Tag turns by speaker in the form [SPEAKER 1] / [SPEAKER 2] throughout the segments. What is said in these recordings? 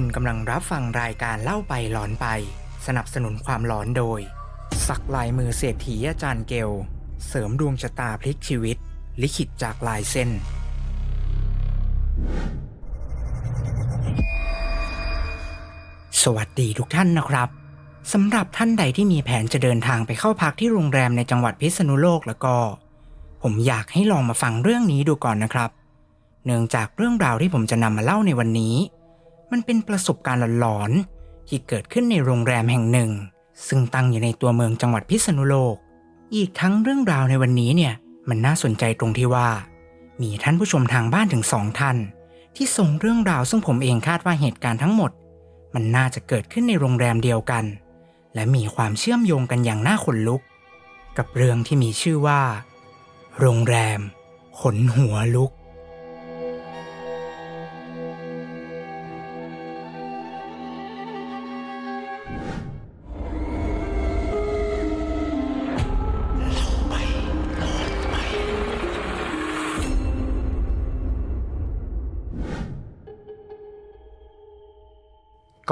[SPEAKER 1] คุณกำลังรับฟังรายการเล่าไปหลอนไป สนับสนุนความหลอนโดย สักลายมือเศรษฐีอาจารย์เกล เสริมดวงชะตาพลิกชีวิต ลิขิตจากลายเส้น สวัสดีทุกท่านนะครับสำหรับท่านใดที่มีแผนจะเดินทางไปเข้าพักที่โรงแรมในจังหวัดพิษณุโลกแล้วก็ ผมอยากให้ลองมาฟังเรื่องนี้ดูก่อนนะครับ เนื่องจากเรื่องราวที่ผมจะนำมาเล่าในวันนี้ มันเป็นประสบการณ์หลอนๆที่เกิดขึ้นในโรงแรมแห่งหนึ่ง ซึ่งตั้งอยู่ในตัวเมืองจังหวัดพิษณุโลก อีกทั้งเรื่องราวในวันนี้เนี่ยมันน่าสนใจตรงที่ว่า มีท่านผู้ชมทางบ้านถึงสองท่าน ที่ส่งเรื่องราวซึ่งผมเองคาดว่าเหตุการณ์ทั้งหมด มันน่าจะเกิดขึ้นในโรงแรมเดียวกัน และมีความเชื่อมโยงกันอย่างน่าขนลุก กับเรื่องที่มีชื่อว่า โรงแรมขนหัวลุก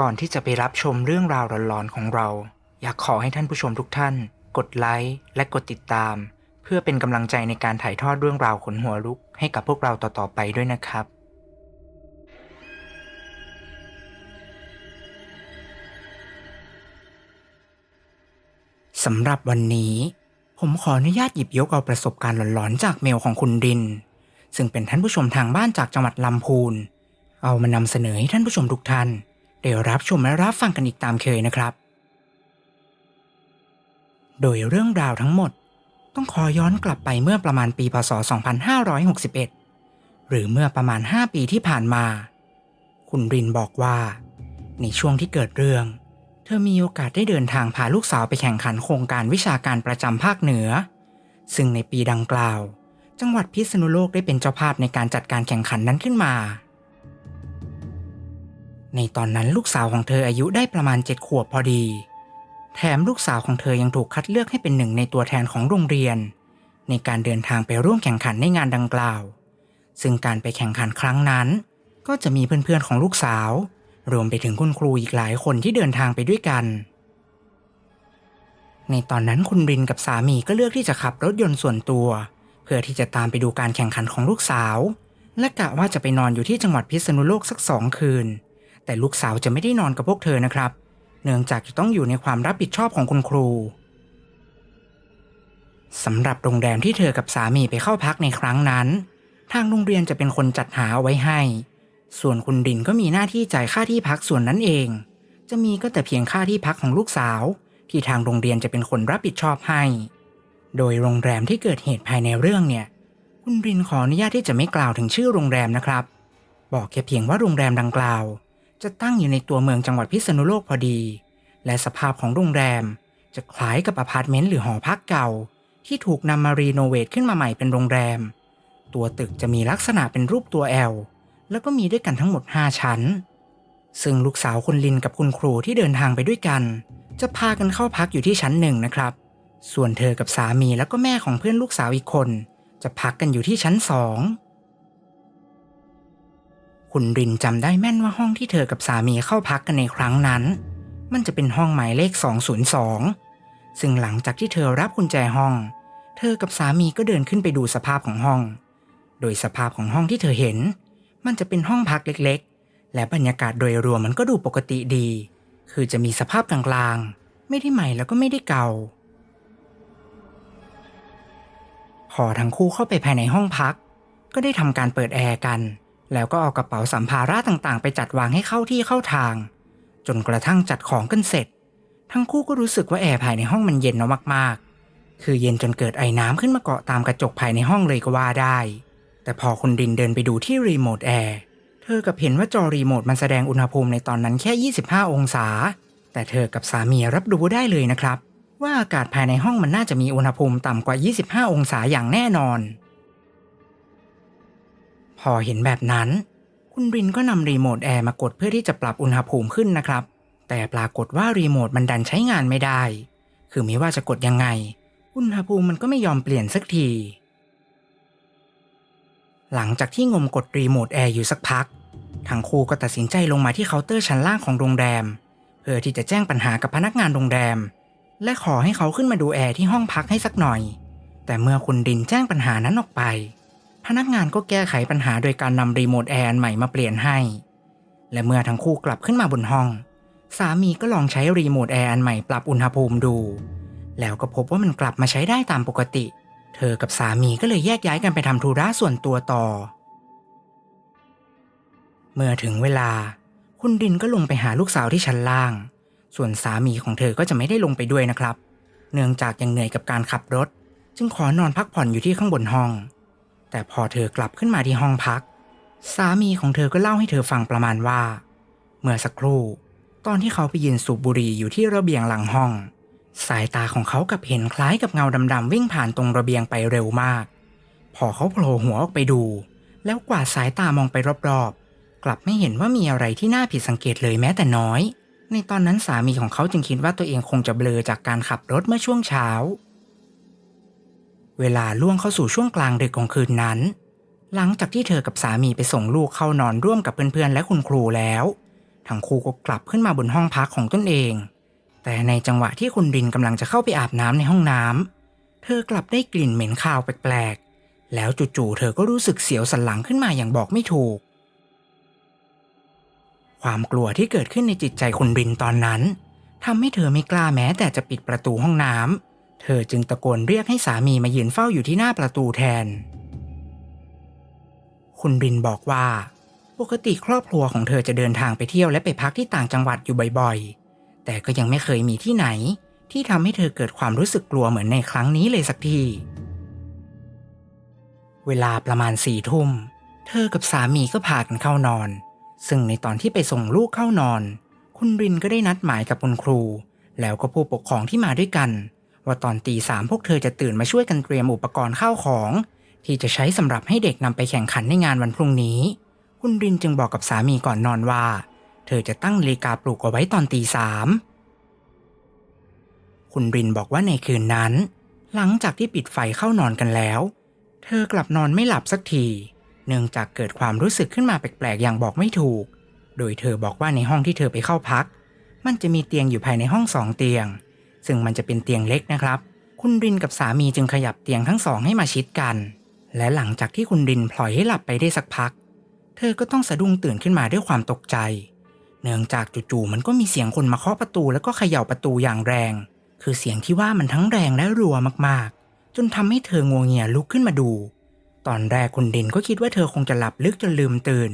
[SPEAKER 1] ก่อนที่จะไปรับชมเรื่องราวหลอนๆของเรา อยากขอให้ท่านผู้ชมทุกท่าน กดไลค์และกดติดตาม เพื่อเป็นกำลังใจในการถ่ายทอดเรื่องราวขนหัวลุกให้กับพวกเราต่อๆไปด้วยนะครับ สำหรับวันนี้ ผมขออนุญาตหยิบยกเอาประสบการณ์หลอนๆ จากเมลของคุณริน ซึ่งเป็นท่านผู้ชมทางบ้านจากจังหวัดลำพูน เอามานำเสนอให้ท่านผู้ชมทุกท่าน ได้รับชมและรับฟังกันอีกตามเคยนะครับ โดยเรื่องราวทั้งหมดต้องขอย้อนกลับไปเมื่อประมาณปีพศ 2561 หรือเมื่อประมาณ 5 ปีที่ผ่านมา คุณรินบอกว่า ในช่วงที่เกิดเรื่อง เธอมีโอกาสได้เดินทางพาลูกสาวไปแข่งขันโครงการวิชาการประจำภาคเหนือ ซึ่งในปีดังกล่าว จังหวัดพิษณุโลกได้เป็นเจ้าภาพในการจัดการแข่งขันนั้นขึ้นมา ในตอนนั้นลูกสาวของเธออายุได้ประมาณเจ็ดขวบพอดี แถมลูกสาวของเธอยังถูกคัดเลือกให้เป็นหนึ่งในตัวแทนของโรงเรียน ในการเดินทางไปร่วมแข่งขันในงานดังกล่าว ซึ่งการไปแข่งขันครั้งนั้น ก็จะมีเพื่อนๆของลูกสาว รวมไปถึงคุณครูอีกหลายคนที่เดินทางไปด้วยกัน ในตอนนั้นคุณรินกับสามีก็เลือกที่จะขับรถยนต์ส่วนตัว เพื่อที่จะตามไปดูการแข่งขันของลูกสาว และกะว่าจะไปนอนอยู่ที่จังหวัดพิษณุโลกสักสองคืน แต่ลูกสาวจะไม่ได้นอนกับพวกเธอนะครับ เนื่องจากจะต้องอยู่ในความรับผิดชอบของคุณครูสำหรับโรงแรมที่เธอกับสามีไปเข้าพักในครั้งนั้น ทางโรงเรียนจะเป็นคนจัดหาเอาไว้ให้ ส่วนคุณดินก็มีหน้าที่จ่ายค่าที่พักส่วนนั้นเอง จะมีก็แต่เพียงค่าที่พักของลูกสาว ที่ทางโรงเรียนจะเป็นคนรับผิดชอบให้ โดยโรงแรมที่เกิดเหตุภายในเรื่องเนี่ย คุณรินขออนุญาตที่จะไม่กล่าวถึงชื่อโรงแรมนะครับ บอกแค่เพียงว่าโรงแรมดังกล่าว จะตั้งอยู่ในตัวเมืองจังหวัดพิษณุโลกพอดี และสภาพของโรงแรม จะคล้ายกับอพาร์ตเมนต์หรือหอพักเก่า ที่ถูกนำมารีโนเวทขึ้นมาใหม่เป็นโรงแรม ตัวตึกจะมีลักษณะเป็นรูปตัว L แล้วก็มีด้วยกันทั้งหมด 5 ชั้น ซึ่งลูกสาวคุณลินกับคุณครูที่เดินทางไปด้วยกัน จะพากันเข้าพักอยู่ที่ชั้นหนึ่งนะครับ ส่วนเธอกับสามีแล้วก็แม่ของเพื่อนลูกสาวอีกคน จะพักกันอยู่ที่ชั้นสอง คุณรินจำได้แม่นว่าห้องที่เธอกับสามีเข้าพักกันในครั้งนั้น มันจะเป็นห้องหมายเลข 202 ซึ่งหลังจากที่เธอรับกุญแจห้อง เธอกับสามีก็เดินขึ้นไปดูสภาพของห้อง โดยสภาพของห้องที่เธอเห็น มันจะเป็นห้องพักเล็กๆ และบรรยากาศโดยรวมมันก็ดูปกติดี คือจะมีสภาพกลางๆ ไม่ได้ใหม่แล้วก็ไม่ได้เก่า พอทั้งคู่เข้าไปภายในห้องพัก ก็ได้ทำการเปิดแอร์กัน แล้วก็เอากระเป๋าสัมภาระต่างๆ ไปจัดวางให้เข้าที่เข้าทาง จนกระทั่งจัดของกันเสร็จ ทั้งคู่ก็รู้สึกว่าแอร์ภายในห้องมันเย็นเนาะมากๆ คือเย็นจนเกิดไอ้น้ำขึ้นมาเกาะตามกระจกภายในห้องเลยก็ว่าได้ แต่พอคุณรินเดินไปดูที่รีโมทแอร์เธอกับเห็นว่าจอรีโมทมันแสดงอุณหภูมิในตอนนั้นแค่ 25 องศา แต่เธอกับสามีรับรู้ได้เลยนะครับ ว่าอากาศภายในห้องมันน่าจะมีอุณหภูมิต่ำกว่า 25 องศาอย่างแน่นอน อเห็นแบบนั้น คุณรินก็นำรีโมทแอร์มากดเพื่อที่จะปรับอุณหภูมิขึ้นนะครับ แต่ปรากฏว่ารีโมทมันดันใช้งานไม่ได้ คือไม่ว่าจะกดยังไง อุณหภูมิมันก็ไม่ยอมเปลี่ยนสักที หลังจากที่งมกดรีโมทแอร์อยู่สักพัก ทั้งคู่ก็ตัดสินใจลงมาที่เคาน์เตอร์ชั้นล่างของโรงแรม เพื่อที่จะแจ้งปัญหากับพนักงานโรงแรม และขอให้เขาขึ้นมาดูแอร์ที่ห้องพักให้สักหน่อย แต่เมื่อคุณดินแจ้งปัญหานั้นออกไป พนักงานก็แก้ไขปัญหาโดยการนำรีโมทแอร์อันใหม่มาเปลี่ยนให้ และเมื่อทั้งคู่กลับขึ้นมาบนห้อง สามีก็ลองใช้รีโมทแอร์อันใหม่ปรับอุณหภูมิดู แล้วก็พบว่ามันกลับมาใช้ได้ตามปกติ เธอกับสามีก็เลยแยกย้ายกันไปทำธุระส่วนตัวต่อ เมื่อถึงเวลา คุณดินก็ลงไปหาลูกสาวที่ชั้นล่าง ส่วนสามีของเธอก็จะไม่ได้ลงไปด้วยนะครับ เนื่องจากยังเหนื่อยกับการขับรถ จึงขอนอนพักผ่อนอยู่ที่ข้างบนห้อง แต่พอเธอกลับขึ้นมาที่ห้องพัก สามีของเธอก็เล่าให้เธอฟังประมาณว่า เมื่อสักครู่ ตอนที่เขาไปยืนสูบบุหรี่อยู่ที่ระเบียงหลังห้อง สายตาของเขากับเห็นคล้ายกับเงาดำๆวิ่งผ่านตรงระเบียงไปเร็วมาก พอเขาโผล่หัวออกไปดู แล้วกวาดสายตามองไปรอบๆ กลับไม่เห็นว่ามีอะไรที่น่าผิดสังเกตเลยแม้แต่น้อย ในตอนนั้นสามีของเขาจึงคิดว่าตัวเองคงจะเบลอจากการขับรถเมื่อช่วงเช้า เวลาล่วงเข้าสู่ช่วงกลางดึกของคืนนั้น หลังจากที่เธอกับสามีไปส่งลูกเข้านอนร่วมกับเพื่อนๆและคุณครูแล้ว ทั้งคู่ก็กลับขึ้นมาบนห้องพักของตนเอง แต่ในจังหวะที่คุณรินกำลังจะเข้าไปอาบน้ำในห้องน้ำเธอกลับได้กลิ่นเหม็นคาวแปลกๆ แล้วจู่ๆเธอก็รู้สึกเสียวสันหลังขึ้นมาอย่างบอกไม่ถูก ความกลัวที่เกิดขึ้นในจิตใจคุณรินตอนนั้นทำให้เธอไม่กล้าแม้แต่จะปิดประตูห้องน้ำ เธอจึงตะโกนเรียกให้สามีมายืนเฝ้าอยู่ที่หน้าประตูแทน คุณรินบอกว่า ปกติครอบครัวของเธอจะเดินทางไปเที่ยวและไปพักที่ต่างจังหวัดอยู่บ่อยๆ แต่ก็ยังไม่เคยมีที่ไหน ที่ทำให้เธอเกิดความรู้สึกกลัวเหมือนในครั้งนี้เลยสักที เวลาประมาณสี่ทุ่ม เธอกับสามีก็พากันเข้านอน ซึ่งในตอนที่ไปส่งลูกเข้านอน คุณรินก็ได้นัดหมายกับคุณครู แล้วก็ผู้ปกครองที่มาด้วยกัน ว่าตอนตีสามพวกเธอจะตื่นมาช่วยกันเตรียมอุปกรณ์ข้าวของ ที่จะใช้สำหรับให้เด็กนำไปแข่งขันในงานวันพรุ่งนี้ คุณรินจึงบอกกับสามีก่อนนอนว่า เธอจะตั้งนาฬิกาปลุกเอาไว้ตอนตีสามคุณรินบอกว่าในคืนนั้น หลังจากที่ปิดไฟเข้านอนกันแล้ว เธอกลับนอนไม่หลับสักที เนื่องจากเกิดความรู้สึกขึ้นมาแปลกๆอย่างบอกไม่ถูก โดยเธอบอกว่าในห้องที่เธอไปเข้าพัก มันจะมีเตียงอยู่ภายในห้องสองเตียง ซึ่งมันจะเป็นเตียงเล็กนะครับ คุณรินกับสามีจึงขยับเตียงทั้งสองให้มาชิดกัน และหลังจากที่คุณรินปล่อยให้หลับไปได้สักพัก เธอก็ต้องสะดุ้งตื่นขึ้นมาด้วยความตกใจ เนื่องจากจู่ๆมันก็มีเสียงคนมาเคาะประตูแล้วก็เขย่าประตูอย่างแรง คือเสียงที่ว่ามันทั้งแรงและรัวมากๆ จนทำให้เธองัวเงียลุกขึ้นมาดู ตอนแรกคุณดินก็คิดว่าเธอคงจะหลับลึกจนลืมตื่น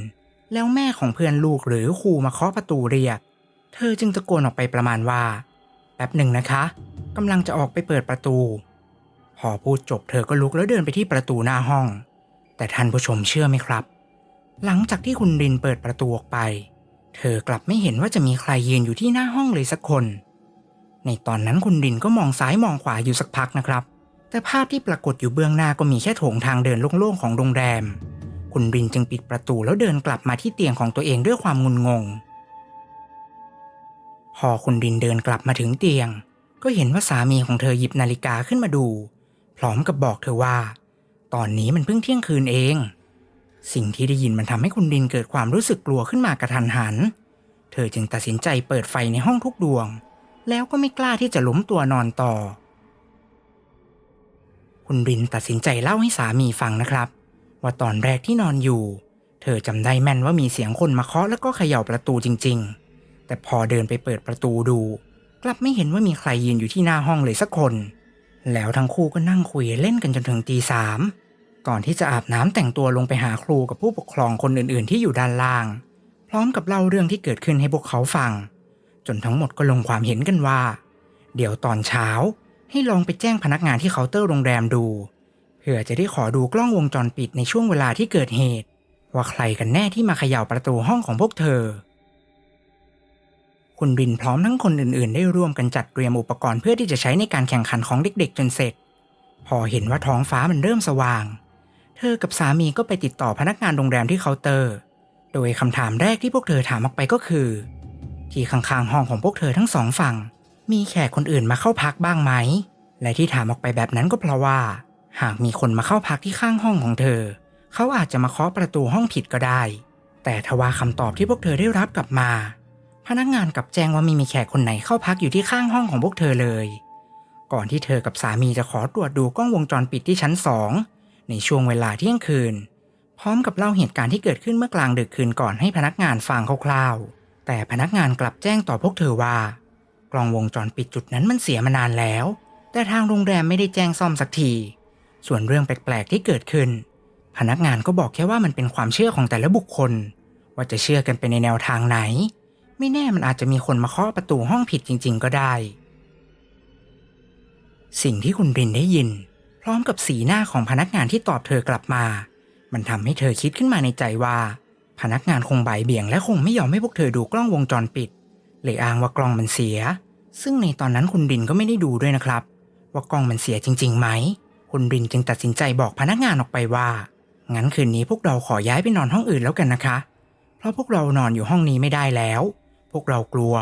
[SPEAKER 1] แล้วแม่ของเพื่อนลูกหรือครูมาเคาะประตูเรียก เธอจึงตะโกนออกไปประมาณว่า ป๊บหนึ่งนะคะกำลังจะออกไปเปิดประตู พอพูดจบเธอก็ลุกแล้วเดินไปที่ประตูหน้าห้อง แต่ท่านผู้ชมเชื่อไหมครับ หลังจากที่คุณดินเปิดประตูออกไป เธอกลับไม่เห็นว่าจะมีใครยืนอยู่ที่หน้าห้องเลยสักคน ในตอนนั้นคุณดินก็มองซ้ายมองขวาอยู่สักพักนะครับ แต่ภาพที่ปรากฏอยู่เบื้องหน้าก็มีแค่โถงทางเดินโล่งๆของโรงแรม คุณรินจึงปิดประตูแล้วเดินกลับมาที่เตียงของตัวเองด้วยความงุนงง พอคุณรินเดินกลับมาถึงเตียง ก็เห็นว่าสามีของเธอหยิบนาฬิกาขึ้นมาดู พร้อมกับบอกเธอว่า ตอนนี้มันเพิ่งเที่ยงคืนเอง สิ่งที่ได้ยินมันทำให้คุณรินเกิดความรู้สึกกลัวขึ้นมากระทันหัน เธอจึงตัดสินใจเปิดไฟในห้องทุกดวง แล้วก็ไม่กล้าที่จะล้มตัวนอนต่อ คุณรินตัดสินใจเล่าให้สามีฟังนะครับ ว่าตอนแรกที่นอนอยู่ เธอจำได้แม่นว่ามีเสียงคนมาเคาะแล้วก็เขย่าประตูจริง ๆ แต่พอเดินไปเปิดประตูดู กลับไม่เห็นว่ามีใครยืนอยู่ที่หน้าห้องเลยสักคน แล้วทั้งคู่ก็นั่งคุยเล่นกันจนถึงตีสามก่อนที่จะอาบน้ำแต่งตัวลงไปหาครูกับผู้ปกครองคนอื่น ๆ ที่อยู่ด้านล่าง พร้อมกับเล่าเรื่องที่เกิดขึ้นให้พวกเขาฟัง จนทั้งหมดก็ลงความเห็นกันว่า เดี๋ยวตอนเช้าให้ลองไปแจ้งพนักงานที่เคาน์เตอร์โรงแรมดูเพื่อจะได้ขอดูกล้องวงจรปิดในช่วงเวลาที่เกิดเหตุ ว่าใครกันแน่ที่มาเขย่าประตูห้องของพวกเธอ คุณรินพร้อมทั้งคนอื่นๆ ได้ร่วมกันจัดเตรียมอุปกรณ์เพื่อที่จะใช้ในการแข่งขันของเด็กๆ จนเสร็จ พอเห็นว่าท้องฟ้ามันเริ่มสว่าง เธอกับสามีก็ไปติดต่อพนักงานโรงแรมที่เคาน์เตอร์ โดยคำถามแรกที่พวกเธอถามออกไปก็คือ ที่ข้างๆห้องของพวกเธอทั้งสองฝั่ง มีแขกคนอื่นมาเข้าพักบ้างไหม และที่ถามออกไปแบบนั้นก็เพราะว่า หากมีคนมาเข้าพักที่ข้างห้องของเธอ เขาอาจจะมาเคาะประตูห้องผิดก็ได้ แต่ทว่าคำตอบที่พวกเธอได้รับกลับมา พนักงานกลับแจ้งว่าไม่มีแขกคนไหนเข้าพักอยู่ที่ข้างห้องของพวกเธอเลย ก่อนที่เธอกับสามีจะขอตรวจดูกล้องวงจรปิดที่ชั้นสองในช่วงเวลาเที่ยงคืน พร้อมกับเล่าเหตุการณ์ที่เกิดขึ้นเมื่อกลางดึกคืนก่อนให้พนักงานฟังคร่าวๆ แต่พนักงานกลับแจ้งต่อพวกเธอว่า กล้องวงจรปิดจุดนั้นมันเสียมานานแล้ว แต่ทางโรงแรมไม่ได้แจ้งซ่อมสักที ส่วนเรื่องแปลกๆที่เกิดขึ้น พนักงานก็บอกแค่ว่ามันเป็นความเชื่อของแต่ละบุคคล ว่าจะเชื่อกันไปในแนวทางไหน ไม่แน่มันอาจจะมีคนมาเคาะประตูห้องผิดจริง ๆ ก็ได้ สิ่งที่คุณรินได้ยิน พร้อมกับสีหน้าของพนักงานที่ตอบเธอกลับมา มันทำให้เธอคิดขึ้นมาในใจว่า พนักงานคงบ่ายเบี่ยงและคงไม่ยอมให้พวกเธอดูกล้องวงจรปิดเลยอ้างว่ากล้องมันเสีย ซึ่งในตอนนั้นคุณรินก็ไม่ได้ดูด้วยนะครับ ว่ากล้องมันเสียจริงๆไหม คุณรินจึงตัดสินใจบอกพนักงานออกไปว่า งั้นคืนนี้พวกเราขอย้ายไปนอนห้องอื่นแล้วกันนะคะ เพราะพวกเรานอนอยู่ห้องนี้ไม่ได้แล้ว พวกเรากลัว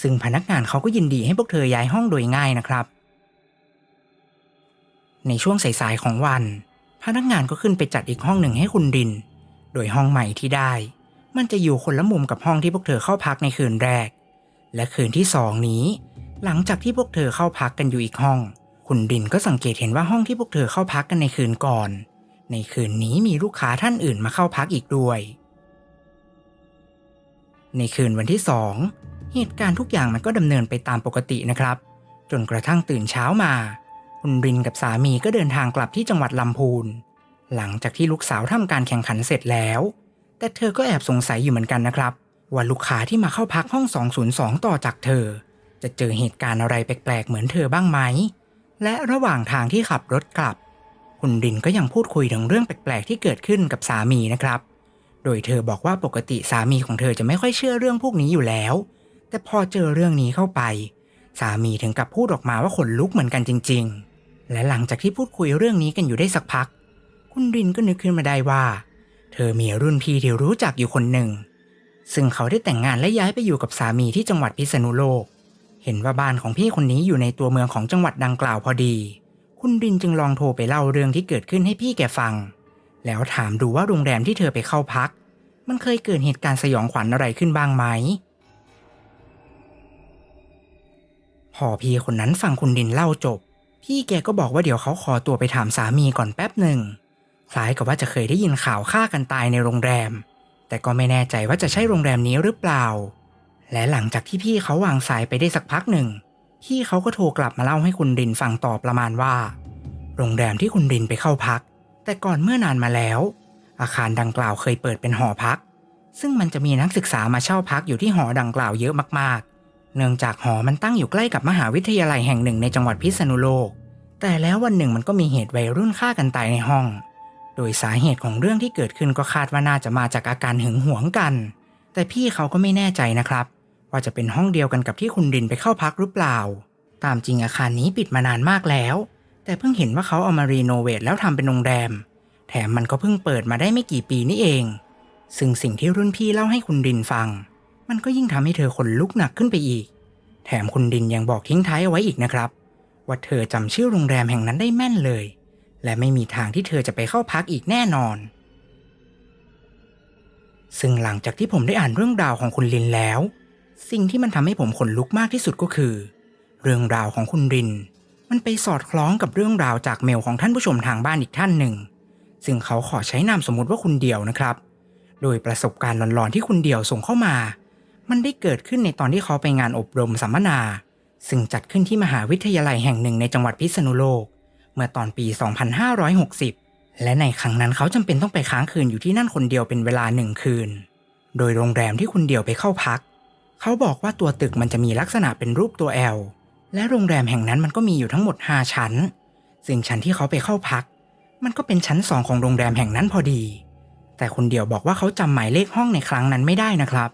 [SPEAKER 1] ซึ่งพนักงานเขาก็ยินดีให้พวกเธอย้ายห้องโดยง่ายนะครับ ในช่วงสายๆของวัน พนักงานก็ขึ้นไปจัดอีกห้องหนึ่งให้คุณริน โดยห้องใหม่ที่ได้ มันจะอยู่คนละมุมกับห้องที่พวกเธอเข้าพักในคืนแรก และคืนที่สองนี้ หลังจากที่พวกเธอเข้าพักกันอยู่อีกห้อง คุณรินก็สังเกตเห็นว่าห้องที่พวกเธอเข้าพักกันในคืนก่อน ในคืนนี้มีลูกค้าท่านอื่นมาเข้าพักอีกด้วย ในคืนวันที่สองเหตุการณ์ทุกอย่างมันก็ดำเนินไปตามปกตินะครับ จนกระทั่งตื่นเช้ามา คุณรินกับสามีก็เดินทางกลับที่จังหวัดลำพูน หลังจากที่ลูกสาวทำการแข่งขันเสร็จแล้ว แต่เธอก็แอบสงสัยอยู่เหมือนกันนะครับ ว่าลูกค้าที่มาเข้าพักห้อง 202 ต่อจากเธอ จะเจอเหตุการณ์อะไรแปลกๆ เหมือนเธอบ้างไหม และระหว่างทางที่ขับรถกลับ คุณรินก็ยังพูดคุยถึงเรื่องแปลกๆ ที่เกิดขึ้นกับสามีนะครับ โดยเธอบอกว่าปกติสามีของเธอจะไม่ค่อยเชื่อเรื่องพวกนี้อยู่แล้ว แต่พอเจอเรื่องนี้เข้าไป สามีถึงกับพูดออกมาว่าขนลุกเหมือนกันจริง ๆ และหลังจากที่พูดคุยเรื่องนี้กันอยู่ได้สักพัก คุณรินก็นึกขึ้นมาได้ว่า เธอมีรุ่นพี่ที่รู้จักอยู่คนหนึ่ง ซึ่งเขาได้แต่งงานและย้ายไปอยู่กับสามีที่จังหวัดพิษณุโลก เห็นว่าบ้านของพี่คนนี้อยู่ในตัวเมืองของจังหวัดดังกล่าวพอดี คุณรินจึงลองโทรไปเล่าเรื่องที่เกิดขึ้นให้พี่แกฟัง แล้วถามดูว่าโรงแรมที่เธอไปเข้าพัก มันเคยเกิดเหตุการณ์สยองขวัญอะไรขึ้นบ้างไหมพอพี่คนนั้นฟังคุณดินเล่าจบ พี่แกก็บอกว่าเดี๋ยวเขาขอตัวไปถามสามีก่อนแป๊บหนึ่งคล้ายกับว่าจะเคยได้ยินข่าวฆ่ากันตายในโรงแรม แต่ก็ไม่แน่ใจว่าจะใช่โรงแรมนี้หรือเปล่า และหลังจากที่พี่เขาวางสายไปได้สักพักหนึ่งพี่เขาก็โทรกลับมาเล่าให้คุณรินฟังต่อประมาณว่า โรงแรมที่คุณรินไปเข้าพัก แต่ก่อนเมื่อนานมาแล้ว อาคารดังกล่าวเคยเปิดเป็นหอพัก ซึ่งมันจะมีนักศึกษามาเช่าพักอยู่ที่หอดังกล่าวเยอะมากๆ เนื่องจากหอมันตั้งอยู่ใกล้กับมหาวิทยาลัยแห่งหนึ่งในจังหวัดพิษณุโลก แต่แล้ววันหนึ่งมันก็มีเหตุวัยรุ่นฆ่ากันตายในห้อง โดยสาเหตุของเรื่องที่เกิดขึ้นก็คาดว่าน่าจะมาจากอาการหึงหวงกัน แต่พี่เขาก็ไม่แน่ใจนะครับ ว่าจะเป็นห้องเดียวกันกับที่คุณรินไปเข้าพักหรือเปล่า ตามจริงอาคารนี้ปิดมานานมากแล้ว แต่เพิ่งเห็นว่าเขาเอามารีโนเวทแล้วทำเป็นโรงแรม แถมมันก็เพิ่งเปิดมาได้ไม่กี่ปีนี่เอง ซึ่งสิ่งที่รุ่นพี่เล่าให้คุณรินฟัง มันก็ยิ่งทำให้เธอขนลุกหนักขึ้นไปอีก แถมคุณรินยังบอกทิ้งท้ายเอาไว้อีกนะครับ ว่าเธอจำชื่อโรงแรมแห่งนั้นได้แม่นเลย และไม่มีทางที่เธอจะไปเข้าพักอีกแน่นอน ซึ่งหลังจากที่ผมได้อ่านเรื่องราวของคุณรินแล้ว สิ่งที่มันทำให้ผมขนลุกมากที่สุดก็คือ เรื่องราวของคุณริน มันไปสอดคล้องกับเรื่องราวจากเมลของท่านผู้ชมทางบ้านอีกท่านหนึ่ง ซึ่งเขาขอใช้นามสมมุติว่าคุณเดียวนะครับ โดยประสบการณ์หลอนๆที่คุณเดียวส่งเข้ามา มันได้เกิดขึ้นในตอนที่เขาไปงานอบรมสัมมนา ซึ่งจัดขึ้นที่มหาวิทยาลัยแห่งหนึ่งในจังหวัดพิษณุโลก เมื่อตอนปี 2560 และในครั้งนั้นเขาจำเป็นต้องไปค้างคืนอยู่ที่นั่นคนเดียวเป็นเวลาหนึ่งคืน โดยโรงแรมที่คุณเดียวไปเข้าพัก เขาบอกว่าตัวตึกมันจะมีลักษณะเป็นรูปตัว L และโรงแรมแห่งนั้นมันก็มีอยู่ทั้งหมด5ชั้น ซึ่งชั้นที่เขาไปเข้าพัก มันก็เป็นชั้นสองของโรงแรมแห่งนั้นพอดี แต่คุณเดียวบอกว่าเขาจำหมายเลขห้องในครั้งนั้นไม่ได้นะครับ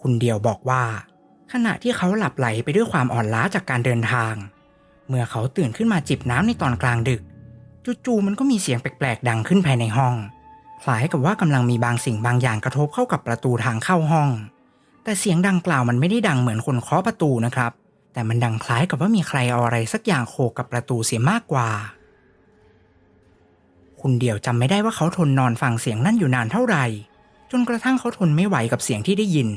[SPEAKER 1] คุณเดียวบอกว่า ขณะที่เขาหลับไหลไปด้วยความอ่อนล้าจากการเดินทาง เมื่อเขาตื่นขึ้นมาจิบน้ำในตอนกลางดึกจู่ๆมันก็มีเสียงแปลกๆดังขึ้นภายในห้องคล้ายกับว่ากำลังมีบางสิ่งบางอย่างกระทบเข้ากับประตูทางเข้าห้อง แต่เสียงดังกล่าวมันไม่ได้ดังเหมือนคนเคาะประตูนะครับ แต่มันดังคล้ายกับว่ามีใครเอาอะไรสักอย่างโขกกับประตูเสียมากกว่า คุณเดี่ยวจำไม่ได้ว่าเขาทนนอนฟังเสียงนั่นอยู่นานเท่าไหร่ จนกระทั่งเขาทนไม่ไหวกับเสียงที่ได้ยิน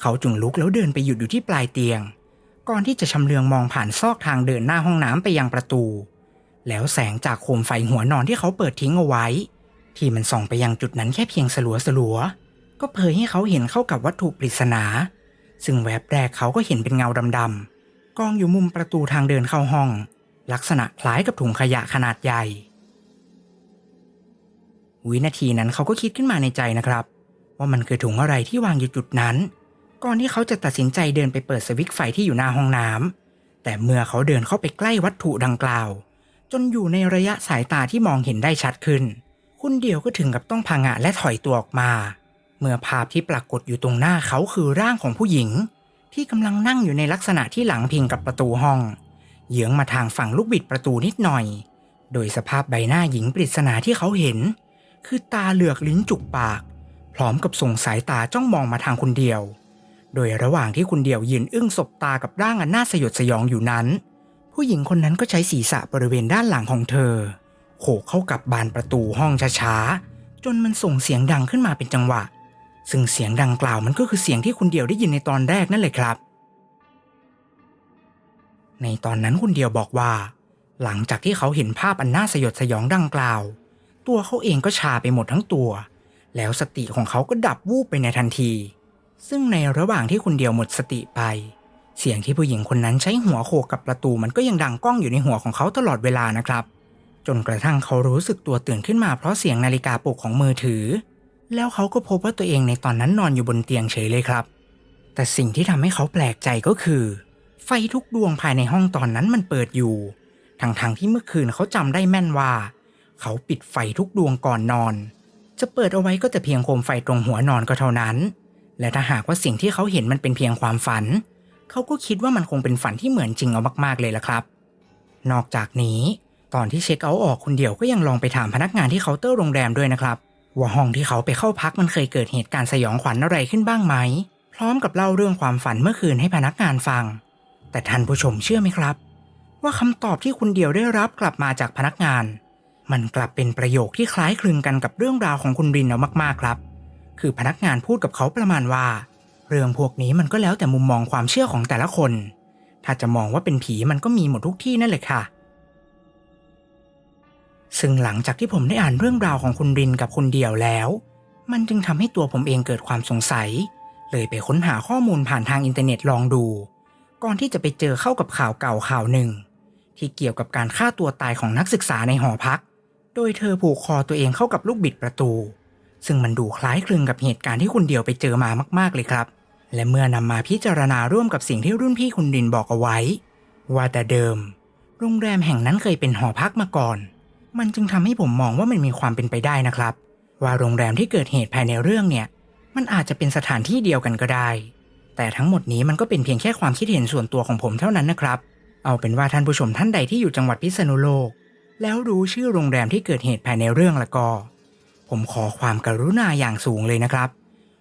[SPEAKER 1] เขาจึงลุกแล้วเดินไปหยุดอยู่ที่ปลายเตียง ก่อนที่จะชำเลืองมองผ่านซอกทางเดินหน้าห้องน้ำไปยังประตู แล้วแสงจากโคมไฟหัวนอนที่เขาเปิดทิ้งเอาไว้ ที่มันส่องไปยังจุดนั้นแค่เพียงสลัวสลัวๆ ก็เผยให้เขาเห็นเข้ากับวัตถุปริศนา ซึ่งแวบแรกเขาก็เห็นเป็นเงาดำๆกองอยู่มุมประตูทางเดินเข้าห้อง ลักษณะคล้ายกับถุงขยะขนาดใหญ่ วินาทีนั้นเขาก็คิดขึ้นมาในใจนะครับ ว่ามันคือถุงอะไรที่วางอยู่จุดนั้น ก่อนที่เขาจะตัดสินใจเดินไปเปิดสวิตช์ไฟที่อยู่หน้าห้องน้ำแต่เมื่อเขาเดินเข้าไปใกล้วัตถุดังกล่าว จนอยู่ในระยะสายตาที่มองเห็นได้ชัดขึ้น คุณเดียวก็ถึงกับต้องพางะและถอยตัวออกมา เมื่อภาพที่ปรากฏอยู่ตรงหน้าเขาคือร่างของผู้หญิง ที่กำลังนั่งอยู่ในลักษณะที่หลังพิงกับประตูห้องเยื้องมาทางฝั่งลูกบิดประตูนิดหน่อย โดยสภาพใบหน้าหญิงปริศนาที่เขาเห็น คือตาเหลือกลิ้นจุกปาก พร้อมกับส่งสายตาจ้องมองมาทางคุณเดียว โดยระหว่างที่คุณเดียวยืนอึ้งสบตากับร่างอันน่าสยดสยองอยู่นั้น ผู้หญิงคนนั้นก็ใช้ศีรษะบริเวณด้านหลังของเธอโขกเข้ากับบานประตูห้องช้าๆจนมันส่งเสียงดังขึ้นมาเป็นจังหวะ ซึ่งเสียงดังกล่าวมันก็คือเสียงที่คุณเดียวได้ยินในตอนแรกนั่นเลยครับ ในตอนนั้นคุณเดียวบอกว่า หลังจากที่เขาเห็นภาพอันน่าสยดสยองดังกล่าว ตัวเขาเองก็ชาไปหมดทั้งตัว แล้วสติของเขาก็ดับวูบไปในทันที ซึ่งในระหว่างที่คุณเดียวหมดสติไป เสียงที่ผู้หญิงคนนั้นใช้หัวโขกกับประตูมันก็ยังดังก้องอยู่ในหัวของเขาตลอดเวลานะครับ จนกระทั่งเขารู้สึกตัวตื่นขึ้นมาเพราะเสียงนาฬิกาปลุกของมือถือ แล้วเขาก็พบว่าตัวเองในตอนนั้นนอนอยู่บนเตียงเฉยเลยครับ แต่สิ่งที่ทำให้เขาแปลกใจก็คือ ไฟทุกดวงภายในห้องตอนนั้นมันเปิดอยู่ทั้งๆที่เมื่อคืนเขาจำได้แม่นว่า เขาปิดไฟทุกดวงก่อนนอน จะเปิดเอาไว้ก็จะเพียงโคมไฟตรงหัวนอนก็เท่านั้น และถ้าหากว่าสิ่งที่เขาเห็นมันเป็นเพียงความฝัน เขาก็คิดว่ามันคงเป็นฝันที่เหมือนจริงเอามากๆเลยละครับ นอกจากนี้ ตอนที่เช็คเอาท์ออกคนเดียวก็ยังลองไปถามพนักงานที่เคาน์เตอร์โรงแรมด้วยนะครับ ว่าห้องที่เขาไปเข้าพักมันเคยเกิดเหตุการณ์สยองขวัญอะไรขึ้นบ้างไหม พร้อมกับเล่าเรื่องความฝันเมื่อคืนให้พนักงานฟัง แต่ท่านผู้ชมเชื่อไหมครับ ว่าคำตอบที่คุณเดียวได้รับกลับมาจากพนักงาน มันกลับเป็นประโยคที่คล้ายคลึงกันกับเรื่องราวของคุณรินเอามากๆครับ คือพนักงานพูดกับเขาประมาณว่า เรื่องพวกนี้มันก็แล้วแต่มุมมองความเชื่อของแต่ละคน ถ้าจะมองว่าเป็นผีมันก็มีหมดทุกที่นั่นแหละค่ะ ซึ่งหลังจากที่ผมได้อ่านเรื่องราวของคุณรินกับคุณเดียวแล้ว มันจึงทำให้ตัวผมเองเกิดความสงสัย เลยไปค้นหาข้อมูลผ่านทางอินเทอร์เน็ตลองดู ก่อนที่จะไปเจอเข้ากับข่าวเก่าข่าวหนึ่ง ที่เกี่ยวกับการฆ่าตัวตายของนักศึกษาในหอพัก โดยเธอผูกคอตัวเองเข้ากับลูกบิดประตู ซึ่งมันดูคล้ายคลึงกับเหตุการณ์ที่คุณเดียวไปเจอมามากๆเลยครับ และเมื่อนำมาพิจารณาร่วมกับสิ่งที่รุ่นพี่คุณรินบอกเอาไว้ ว่าแต่เดิม โรงแรมแห่งนั้นเคยเป็นหอพักมาก่อน มันจึงทำให้ผมมองว่ามันมีความเป็นไปได้นะครับ ว่าโรงแรมที่เกิดเหตุภายในเรื่องเนี่ย มันอาจจะเป็นสถานที่เดียวกันก็ได้ แต่ทั้งหมดนี้มันก็เป็นเพียงแค่ความคิดเห็นส่วนตัวของผมเท่านั้นนะครับ เอาเป็นว่าท่านผู้ชมท่านใดที่อยู่จังหวัดพิษณุโลก แล้วรู้ชื่อโรงแรมที่เกิดเหตุภายในเรื่องละก็ ผมขอความกรุณาอย่างสูงเลยนะครับ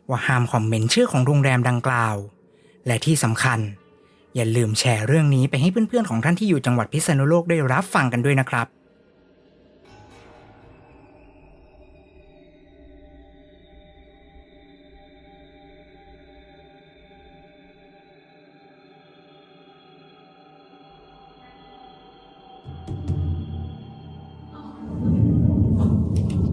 [SPEAKER 1] ว่าห้ามคอมเมนต์ชื่อของโรงแรมดังกล่าว และที่สำคัญ อย่าลืมแชร์เรื่องนี้ไปให้เพื่อนๆของท่านที่อยู่จังหวัดพิษณุโลกได้รับฟังกันด้วยนะครับ